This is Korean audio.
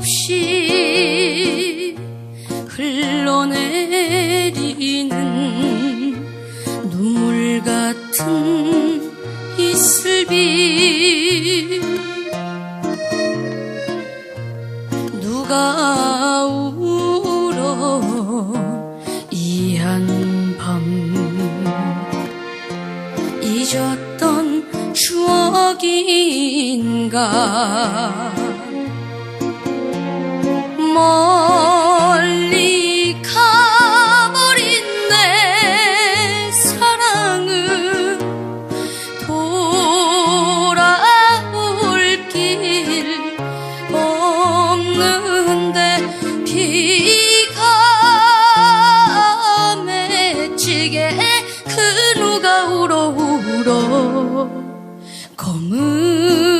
하염없이 흘러내리는 눈물 같은 이슬비. 누가 울어 이 한밤 잊었던 추억인가 그 누가 울어 울어 검은